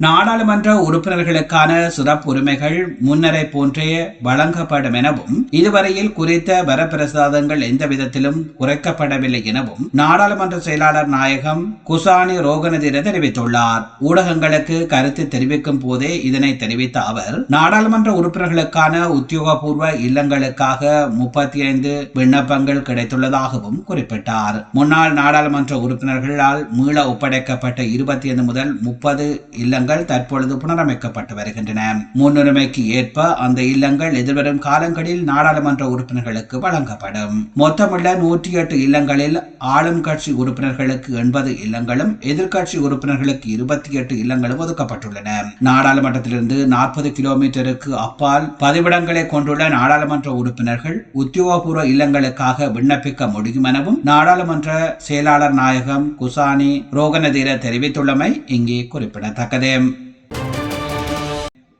நாடாளுமன்ற உறுப்பினர்களுக்கான சிறப்பு உரிமைகள் முன்னரை போன்றே வழங்கப்படும் எனவும் இதுவரையில் குறித்த வரப்பிரசாதங்கள் எந்த விதத்திலும் குறைக்கப்படவில்லை எனவும் நாடாளுமன்ற செயலாளர் நாயகம் குசானி ரோகனதிர தெரிவித்துள்ளார். ஊடகங்களுக்கு கருத்து தெரிவிக்கும் போதே இதனை தெரிவித்த அவர் நாடாளுமன்ற உறுப்பினர்களுக்கான உத்தியோகபூர்வ இல்லங்களுக்காக முப்பத்தி ஐந்து விண்ணப்பங்கள் கிடைத்துள்ளதாகவும் குறிப்பிட்டார். முன்னாள் நாடாளுமன்ற உறுப்பினர்களால் மீள ஒப்படைக்கப்பட்ட இருபத்தி ஐந்து முதல் முப்பது இல்லங்கள் இல்லங்கள் தற்பொழுது புனரமைக்கப்பட்டு வருகின்றன. முன்னுரிமைக்கு ஏற்ப அந்த இல்லங்கள் எதிர்வரும் காலங்களில் நாடாளுமன்ற உறுப்பினர்களுக்கு வழங்கப்படும். மொத்தமுள்ள நூற்றி எட்டு இல்லங்களில் ஆளும் கட்சி உறுப்பினர்களுக்கு எண்பது இல்லங்களும் எதிர்கட்சி உறுப்பினர்களுக்கு இருபத்தி எட்டு இல்லங்களும் ஒதுக்கப்பட்டுள்ளன. நாடாளுமன்றத்திலிருந்து நாற்பது கிலோமீட்டருக்கு அப்பால் பதிவிடங்களை கொண்டுள்ள நாடாளுமன்ற உறுப்பினர்கள் உத்தியோகபூர்வ இல்லங்களுக்காக விண்ணப்பிக்க முடியும் எனவும் நாடாளுமன்ற செயலாளர் நாயகம் குசானி ரோகனதீர தெரிவித்துள்ளமை இங்கே குறிப்பிடத்தக்கது. Um,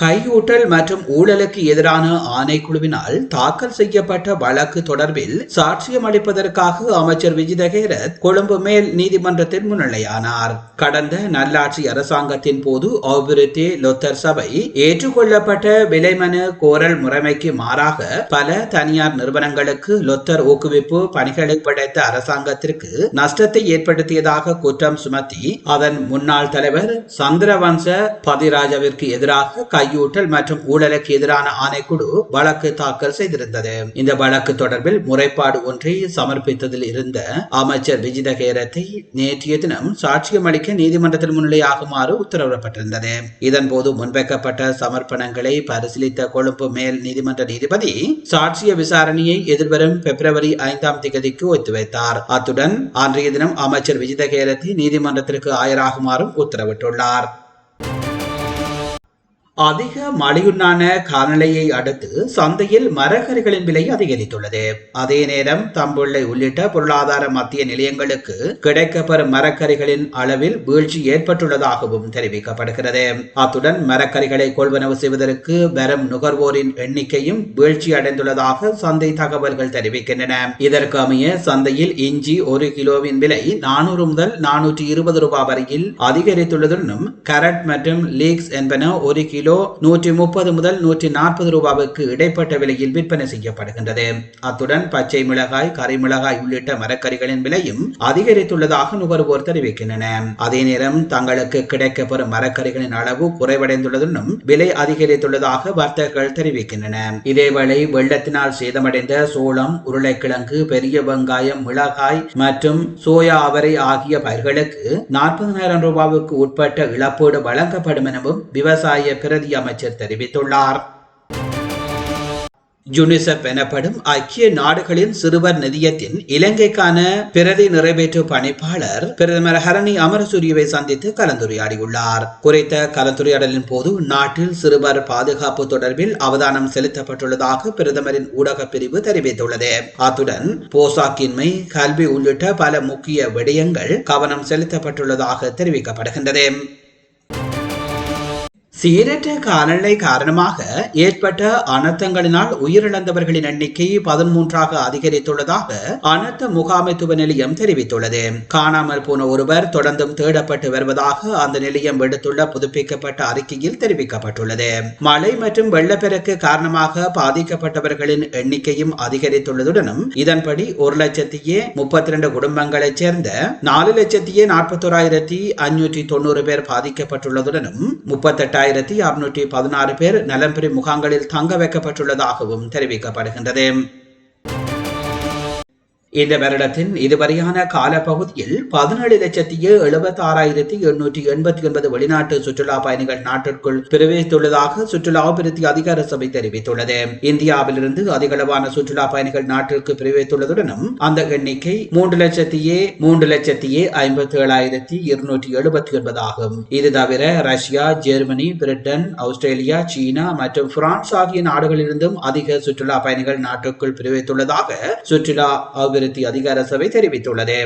கையூட்டல் மற்றும் ஊழலுக்கு எதிரான ஆணைக்குழுவினால் தாக்கல் செய்யப்பட்ட வழக்கு தொடர்பில் சாட்சியம் அளிப்பதற்காக அமைச்சர் விஜிதகேரத் கொழும்பு மேல் நீதிமன்றத்தில் முன்னிலையானார். கடந்த நல்லாட்சி அரசாங்கத்தின் போது அபிவிருத்தி லொத்தர் சபை ஏற்றுக்கொள்ளப்பட்ட விலைமனு கோரல் முறைமைக்கு மாறாக பல தனியார் நிறுவனங்களுக்கு லொத்தர் ஊக்குவிப்பு பணிகளை படைத்த அரசாங்கத்திற்கு நஷ்டத்தை ஏற்படுத்தியதாக குற்றம் சுமத்தி அதன் முன்னாள் தலைவர் சந்திரவம்ச பதிராஜாவிற்கு எதிராக கை கையூட்டல் மற்றும் ஊழலுக்கு எதிரான ஆணைக்குழு வழக்கு தாக்கல் செய்திருந்தது. இந்த வழக்கு தொடர்பில் முறைப்பாடு ஒன்றை சமர்ப்பித்ததில் இருந்த அமைச்சர் விஜித கேரத்தை நேற்றைய தினம் சாட்சியம் அளிக்க நீதிமன்றத்தில் முன்னிலையாகுமாறு உத்தரவிடப்பட்டிருந்தது. இதன்போது முன்வைக்கப்பட்ட சமர்ப்பணங்களை பரிசீலித்த கொழும்பு மேல் நீதிமன்ற நீதிபதி சாட்சிய விசாரணையை எதிர்வரும் பிப்ரவரி ஐந்தாம் தேதிக்கு ஒத்திவைத்தார். அத்துடன் அன்றைய தினம் அமைச்சர் விஜித கேரத்தி நீதிமன்றத்திற்கு ஆயராகுமாறும் உத்தரவிட்டுள்ளார். அதிக மழையுண்டான காலநிலையை அடுத்து சந்தையில் மரக்கறிகளின் விலை அதிகரித்துள்ளது. அதே நேரம் தம்புள்ளை உள்ளிட்ட பொருளாதார மத்திய நிலையங்களுக்கு கிடைக்கப்பெறும் மரக்கறிகளின் அளவில் வீழ்ச்சி ஏற்பட்டுள்ளதாகவும் தெரிவிக்கப்படுகிறது. அத்துடன் மரக்கறிகளை கொள்வனவு செய்வதற்கு வரும் நுகர்வோரின் எண்ணிக்கையும் வீழ்ச்சி அடைந்துள்ளதாக சந்தை தகவல்கள் தெரிவிக்கின்றன. இதற்கு அமைய சந்தையில் இஞ்சி ஒரு கிலோவின் விலை நானூறு முதல் நானூற்றி இருபது ரூபாய் வரையில் அதிகரித்துள்ளதுடனும் கரட் மற்றும் லீக்ஸ் என்பன ஒரு கிலோ கிலோ நூற்றி முப்பது முதல் நூற்றி நாற்பது ரூபாவுக்கு இடைப்பட்ட விலையில் விற்பனை செய்யப்படுகின்றது. அத்துடன் பச்சை மிளகாய் கரை மிளகாய் உள்ளிட்ட மரக்கறிகளின் விலையும் அதிகரித்துள்ளதாக நுகர்வோர் தெரிவிக்கின்றன அதே நேரம் தங்களுக்கு கிடைக்கப்பெறும் மரக்கறிகளின் அளவு குறைவடைந்துள்ளதுடன் விலை அதிகரித்துள்ளதாக வர்த்தகர்கள் தெரிவிக்கின்றன இதேவேளை வெள்ளத்தினால் சேதமடைந்த சோளம் உருளைக்கிழங்கு பெரிய வெங்காயம் மிளகாய் மற்றும் சோயா அவரை ஆகிய பயிர்களுக்கு நாற்பதாயிரம் ரூபாவுக்கு உட்பட்ட இழப்பீடு வழங்கப்படும் எனவும் விவசாய பிரதி அமைச்சர் தெரிவித்துள்ளார். யுனிசெப் எனப்படும் ஐக்கிய நாடுகளின் சிறுவர் நிதியத்தின் இலங்கைக்கான பிரதி நிறைவேற்று பணிப்பாளர் பிரதமர் ஹரணி அமரசூரியவை சந்தித்து கலந்துரையாடியுள்ளார். குறித்த கலந்துரையாடலின் போது நாட்டில் சிறுவர் பாதுகாப்பு தொடர்பில் அவதானம் செலுத்தப்பட்டுள்ளதாக பிரதமரின் ஊடக பிரிவு தெரிவித்துள்ளது. அத்துடன் போசாக்கின்மை கல்வி உள்ளிட்ட பல முக்கிய விடயங்கள் கவனம் செலுத்தப்பட்டுள்ளதாக தெரிவிக்கப்படுகின்றது. சீரற்ற காலநிலை காரணமாக ஏற்பட்ட அனர்த்தங்களினால் உயிரிழந்தவர்களின் எண்ணிக்கை பதிமூன்றாக அதிகரித்துள்ளதாக அனர்த்த முகாமைத்துவ நிலையம் தெரிவித்துள்ளது. காணாமல் போன ஒருவர் தொடர்ந்தும் தேடப்பட்டு வருவதாக அந்த நிலையம் விடுத்துள்ள புதுப்பிக்கப்பட்ட அறிக்கையில் தெரிவிக்கப்பட்டுள்ளது. மழை மற்றும் வெள்ளப்பெருக்கு காரணமாக பாதிக்கப்பட்டவர்களின் எண்ணிக்கையும் அதிகரித்துள்ளதுடனும் இதன்படி ஒரு லட்சத்தியே முப்பத்தி இரண்டு குடும்பங்களைச் சேர்ந்த நாலு லட்சத்தியே நாற்பத்தோராயிரத்தி அஞ்சூற்றி தொண்ணூறு பேர் பாதிக்கப்பட்டுள்ளதுடனும் முப்பத்தெட்டாயிரம் ஆயிரத்தி அறுநூற்றி பதினாறு பேர் நலம்பெறி முகாம்களில் தங்க வைக்கப்பட்டுள்ளதாகவும் தெரிவிக்கப்படுகின்றது. இந்த வருடத்தின் இதுவரையான காலப்பகுதியில் பதினேழு லட்சத்தி எழுபத்தி ஆறாயிரத்தி எண்ணூற்றி எண்பத்தி ஒன்பது வெளிநாட்டு சுற்றுலா பயணிகள் நாட்டிற்குள் பிரவேசித்துள்ளதாக சுற்றுலா அபிவிருத்தி அதிகார சபை தெரிவித்துள்ளது. இந்தியாவிலிருந்து அதிகளவான சுற்றுலா பயணிகள் நாட்டிற்கு பிரவேசித்துள்ளதுடனும் அந்த எண்ணிக்கை மூன்று லட்சத்தியே மூன்று லட்சத்தியே ஐம்பத்தி ஏழாயிரத்தி இருநூற்றி எழுபத்தி ஒன்பது ஆகும். இது தவிர Russia Germany Britain Australia China மற்றும் பிரான்ஸ் ஆகிய நாடுகளிலிருந்தும் அதிக சுற்றுலா பயணிகள் நாட்டுக்குள் பிரவேசித்துள்ளதாக சுற்றுலா அபிவிருத்தி அதிகார சபை தெரிவித்துள்ளது.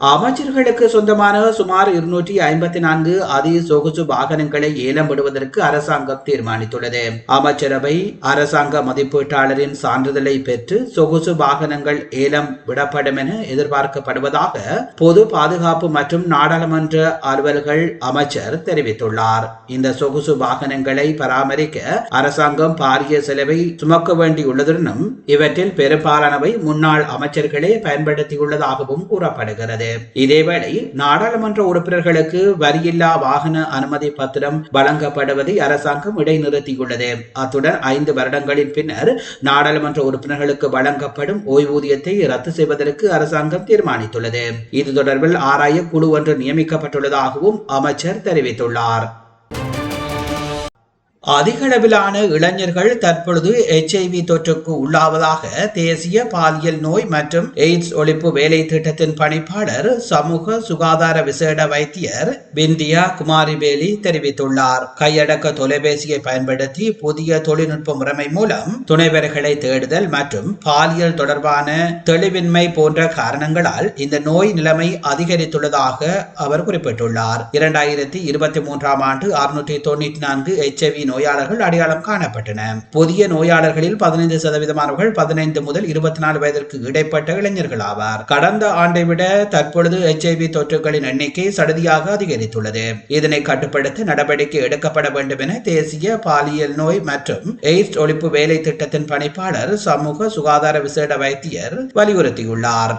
அமைச்சர்களுக்கு சொந்தமான சுமார் இருநூற்றி ஐம்பத்தி நான்கு அதி சொகுசு வாகனங்களை ஏலம் விடுவதற்கு அரசாங்கம் தீர்மானித்துள்ளது. அமைச்சரவை அரசாங்க மதிப்பீட்டாளரின் சான்றிதழை பெற்று சொகுசு வாகனங்கள் ஏலம் விடப்படும் என எதிர்பார்க்கப்படுவதாக பொது பாதுகாப்பு மற்றும் நாடாளுமன்ற அலுவல்கள் அமைச்சர் தெரிவித்துள்ளார். இந்த சொகுசு வாகனங்களை பராமரிக்க அரசாங்கம் பாரிய செலவை சுமக்க வேண்டியுள்ளதுடனும் இவற்றில் பெரும்பாலானவை முன்னாள் அமைச்சர்களே பயன்படுத்தியுள்ளதாகவும் கூறப்படுகிறது. இதேவேளை நாடாளுமன்ற உறுப்பினர்களுக்கு வரியில்லா வாகன அனுமதி பத்திரம் வழங்கப்படுவதை அரசாங்கம் இடைநிறுத்தியுள்ளது. அத்துடன் ஐந்து வருடங்களின் பின்னர் நாடாளுமன்ற உறுப்பினர்களுக்கு வழங்கப்படும் ஓய்வூதியத்தை ரத்து செய்வதற்கு அரசாங்கம் தீர்மானித்துள்ளது. இது தொடர்பில் ஆராய குழு ஒன்று நியமிக்கப்பட்டுள்ளதாகவும் அமைச்சர் தெரிவித்துள்ளார். அதிகளவிலான இளைஞர்கள் தற்பொழுது எச்ஐவி தொற்றுக்கு உள்ளாவதாக தேசிய பாலியல் நோய் மற்றும் எய்ட்ஸ் ஒழிப்பு வேலை திட்டத்தின் பணிப்பாளர் சமூக சுகாதார விசேட வைத்தியர் பிந்தியா குமாரிவேலி தெரிவித்துள்ளார். கையடக்க தொலைபேசியை பயன்படுத்தி புதிய தொழில்நுட்ப முறைமை மூலம் துணைவர்களை தேடுதல் மற்றும் பாலியல் தொடர்பான தெளிவின்மை போன்ற காரணங்களால் இந்த நோய் நிலைமை அதிகரித்துள்ளதாக அவர் குறிப்பிட்டுள்ளார். இரண்டாயிரத்தி இருபத்தி மூன்றாம் ஆண்டு அறுநூற்றி தொண்ணூற்றி நான்கு எச்ஐவி நோயாளர்கள் அடையாளம் காணப்பட்டன. புதிய நோயாளர்களில் பதினைந்து சதவீதமானவர்கள் பதினைந்து முதல் இருபத்தி நாலு வயதிற்கு இடைப்பட்ட இளைஞர்கள் ஆவார். கடந்த ஆண்டை விட தற்பொழுது எச்ஐவி தொற்றுகளின் எண்ணிக்கை சடுதியாக அதிகரித்துள்ளது. இதனை கட்டுப்படுத்த நடவடிக்கை எடுக்கப்பட வேண்டும் என தேசிய பாலியல் நோய் மற்றும் எய்ட்ஸ் ஒழிப்பு வேலை திட்டத்தின் பணிப்பாளர் சமூக சுகாதார விசேட வைத்தியர் வலியுறுத்தியுள்ளார்.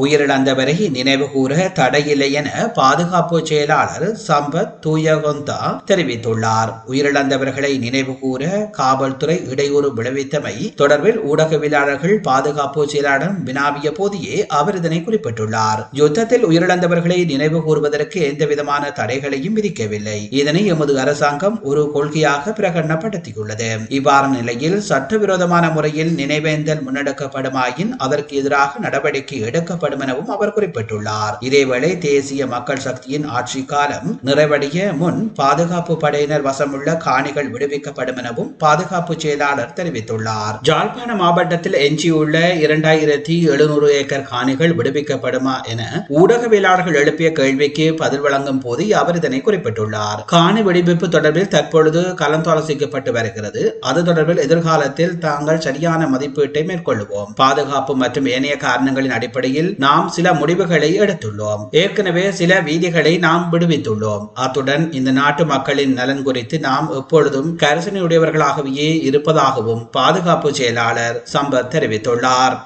உயிரிழந்தவரை நினைவுகூர தடையில்லை என பாதுகாப்பு செயலாளர் சம்பத் தூயகொந்தா தெரிவித்துள்ளார். உயிரிழந்தவர்களை நினைவுகூர காவல்துறை இடையூறு விளைவித்தமை தொடர்பில் ஊடகவியலாளர்கள் பாதுகாப்பு செயலாளர் வினாவிய போதையே அவர் இதனை குறிப்பிட்டுள்ளார். யுத்தத்தில் உயிரிழந்தவர்களை நினைவு கூறுவதற்கு எந்தவிதமான தடைகளையும் விதிக்கவில்லை. இதனை எமது அரசாங்கம் ஒரு கொள்கையாக பிரகடனப்படுத்தியுள்ளது. இவ்வாறு நிலையில் சட்டவிரோதமான முறையில் நினைவேந்தல் முன்னெடுக்கப்படுமாயின் அதற்கு எதிராக நடவடிக்கை எடுக்க செயல்படும் எனவும் அவர் குறிப்பிட்டுள்ளார். இதேவேளை தேசிய மக்கள் சக்தியின் ஆட்சி காலம் நிறைவடைய முன் பாதுகாப்பு படையினர் வசமுள்ள காணிகள் விடுவிக்கப்படும் எனவும் பாதுகாப்பு செயலாளர் தெரிவித்துள்ளார். ஜாழ்ப்பாண மாவட்டத்தில் எஞ்சியுள்ள இரண்டாயிரத்தி எழுநூறு ஏக்கர் காணிகள் விடுவிக்கப்படுமா என ஊடகவியலாளர்கள் எழுப்பிய கேள்விக்கு பதில் வழங்கும் போது அவர் இதனை குறிப்பிட்டுள்ளார். காணி விடுவிப்பு தொடர்பில் தற்பொழுது கலந்தாலோசிக்கப்பட்டு வருகிறது. அது தொடர்பில் எதிர்காலத்தில் தாங்கள் சரியான மதிப்பீட்டை மேற்கொள்வோம் பாதுகாப்பு மற்றும் ஏனைய காரணங்களின் அடிப்படையில் நாம் சில முடிவுகளை எடுத்துள்ளோம். ஏற்கனவே சில வீதிகளை நாம் விடுவித்துள்ளோம். அத்துடன் இந்த நாட்டு மக்களின் நலன் குறித்து நாம் எப்பொழுதும் கரிசனையுடையவர்களாகவே இருப்பதாகவும் பாதுகாப்பு செயலாளர் சம்பத் தெரிவித்துள்ளார்.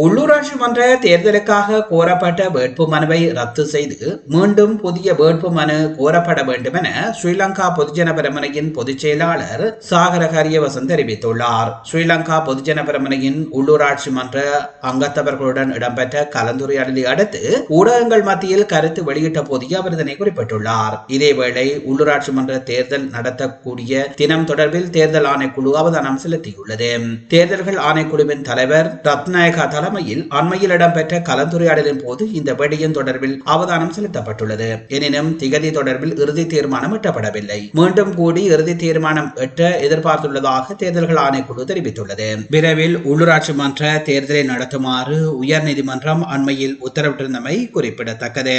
உள்ளூராட்சி மன்ற தேர்தலுக்காக கோரப்பட்ட வேட்பு மனுவை ரத்து செய்து மீண்டும் புதிய வேட்பு மனு கோரப்பட வேண்டும் என ஸ்ரீலங்கா பொதுஜன பெரமுனையின் பொதுச் செயலாளர் சாகர ஹரியவசன் தெரிவித்துள்ளார். ஸ்ரீலங்கா பொதுஜன பெரமுனையின் உள்ளூராட்சி மன்ற அங்கத்தவர்களுடன் இடம்பெற்ற கலந்துரையாடலை அடுத்து ஊடகங்கள் மத்தியில் கருத்து வெளியிட்ட போதே அவர் இதனை குறிப்பிட்டுள்ளார். இதேவேளை உள்ளூராட்சி மன்ற தேர்தல் நடத்தக்கூடிய தினம் தொடர்பில் தேர்தல் ஆணைக்குழு அவதானம் செலுத்தியுள்ளது. தேர்தல்கள் ஆணைக்குழுவின் தலைவர் ரத்நாயகா தலைமையில் அண்மையில் இடம்பெற்ற கலந்துரையாடலின் போது இந்த விடயம் தொடர்பில் அவதானம் செலுத்தப்பட்டுள்ளது. எனினும் திகதி தொடர்பில் இறுதி தீர்மானம் எட்டப்படவில்லை. மீண்டும் கூடி இறுதி தீர்மானம் எட்ட எதிர்பார்த்துள்ளதாக தேர்தல்கள் ஆணைக்குழு தெரிவித்துள்ளது. விரைவில் உள்ளூராட்சி மன்ற தேர்தலை நடத்துமாறு உயர்நீதிமன்றம் அண்மையில் உத்தரவிட்டிருந்தமை குறிப்பிடத்தக்கது.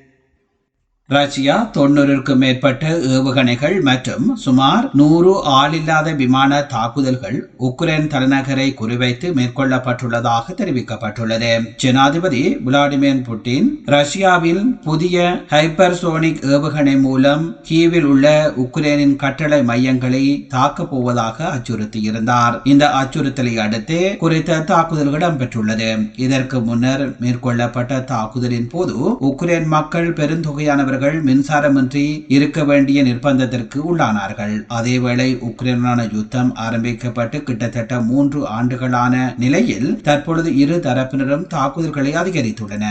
ரஷ்யா தொன்னூறுக்கும் மேற்பட்ட ஏவுகணைகள் மற்றும் சுமார் நூறு ஆளில்லாத விமான தாக்குதல்கள் உக்ரைன் தலைநகரை குறிவைத்து மேற்கொள்ளப்பட்டுள்ளதாக தெரிவிக்கப்பட்டுள்ளது. ஜனாதிபதி விளாடிமிர் புட்டின் ரஷ்யாவில் புதிய ஹைப்பர்சோனிக் ஏவுகணை மூலம் கீவில் உள்ள உக்ரைனின் கட்டளை மையங்களை தாக்கப் போவதாக அச்சுறுத்தியிருந்தார். இந்த அச்சுறுத்தலை அடுத்து குறித்த தாக்குதல்கள் இடம்பெற்றுள்ளது. இதற்கு முன்னர் மேற்கொள்ளப்பட்ட தாக்குதலின் போது உக்ரைன் மக்கள் பெருந்தொகையானவர்கள் அவர்கள் மின்சாரமின்றி இருக்க வேண்டிய நிர்பந்தத்திற்கு உள்ளானார்கள். அதேவேளை உக்ரைனான யுத்தம் ஆரம்பிக்கப்பட்டு கிட்டத்தட்ட மூன்று ஆண்டுகளான நிலையில் தற்பொழுது இரு தரப்பினரும் தாக்குதல்களை அதிகரித்துள்ளன.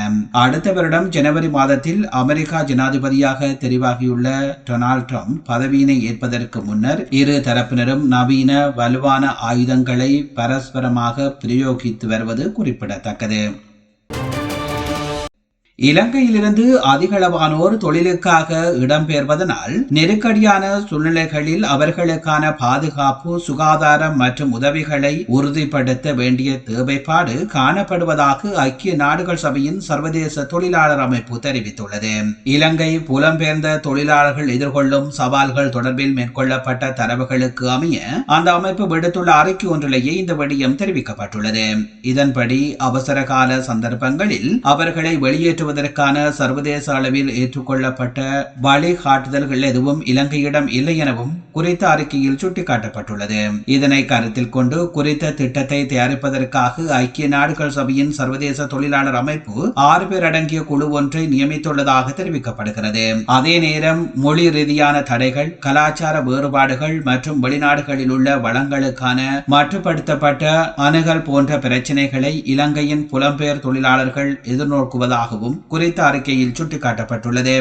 அடுத்த வருடம் ஜனவரி மாதத்தில் அமெரிக்கா ஜனாதிபதியாக தெரிவாகியுள்ள டொனால்ட் ட்ரம்ப் பதவியினை ஏற்பதற்கு முன்னர் இரு தரப்பினரும் நவீன வலுவான ஆயுதங்களை பரஸ்பரமாக பிரயோகித்து வருவது குறிப்பிடத்தக்கது. இலங்கையிலிருந்து அதிகளவானோர் தொழிலுக்காக இடம்பெயர்வதனால் நெருக்கடியான சூழ்நிலைகளில் அவர்களுக்கான பாதுகாப்பு சுகாதாரம் மற்றும் உதவிகளை உறுதிப்படுத்த வேண்டிய தேவைப்பாடு காணப்படுவதாக ஐக்கிய நாடுகள் சபையின் சர்வதேச தொழிலாளர் அமைப்பு தெரிவித்துள்ளது. இலங்கை புலம்பெயர்ந்த தொழிலாளர்கள் எதிர்கொள்ளும் சவால்கள் தொடர்பில் மேற்கொள்ளப்பட்ட தரவுகளுக்கு அமைய அந்த அமைப்பு விடுத்துள்ள அறிக்கை ஒன்றிலேயே இந்த விடயம் தெரிவிக்கப்பட்டுள்ளது. இதன்படி அவசர கால சந்தர்ப்பங்களில் அவர்களை வெளியேற்றுவதற்கான சர்வதேச அளவில் ஏற்றுக்கொள்ளப்பட்ட வழிகாட்டுதல்கள் எதுவும் இலங்கையிடம் இல்லை எனவும் குறித்த அறிக்கையில் சுட்டிக்காட்டப்பட்டுள்ளது. இதனை கருத்தில் கொண்டு குறித்த திட்டத்தை தயாரிப்பதற்காக ஐக்கிய நாடுகள் சபையின் சர்வதேச தொழிலாளர் அமைப்பு ஆறு பேர் அடங்கிய குழு ஒன்றை நியமித்துள்ளதாக தெரிவிக்கப்படுகிறது. அதே நேரம் மொழி ரீதியான தடைகள் கலாச்சார வேறுபாடுகள் மற்றும் வெளிநாடுகளில் உள்ள வளங்களுக்கான மட்டுப்படுத்தப்பட்ட அணுகல் போன்ற பிரச்சினைகளை இலங்கையின் புலம்பெயர் தொழிலாளர்கள் எதிர்நோக்குவதாகவும் குறித்த அறிக்கையில் சுட்டிக்காட்டப்பட்டுள்ளது.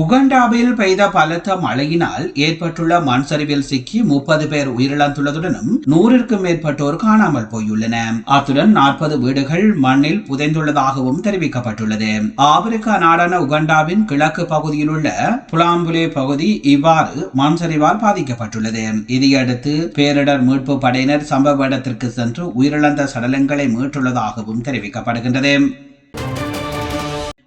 உகண்டாவில் பெய்த பலத்த மழையினால் ஏற்பட்டுள்ள மண் சரிவில் சிக்கி முப்பது பேர் உயிரிழந்துள்ளதுடனும் நூறிற்கும் மேற்பட்டோர் காணாமல் போயுள்ளன. அத்துடன் நாற்பது வீடுகள் மண்ணில் புதைந்துள்ளதாகவும் தெரிவிக்கப்பட்டுள்ளது. ஆப்பிரிக்கா நாடான உகண்டாவின் கிழக்கு பகுதியில் உள்ள புலாம்புலே பகுதி இவ்வாறு மண் சரிவால் பாதிக்கப்பட்டுள்ளது. இதையடுத்து பேரிடர் மீட்பு படையினர் சம்பவ இடத்திற்கு சென்று உயிரிழந்த சடலங்களை மீட்டுள்ளதாகவும் தெரிவிக்கப்படுகின்றது.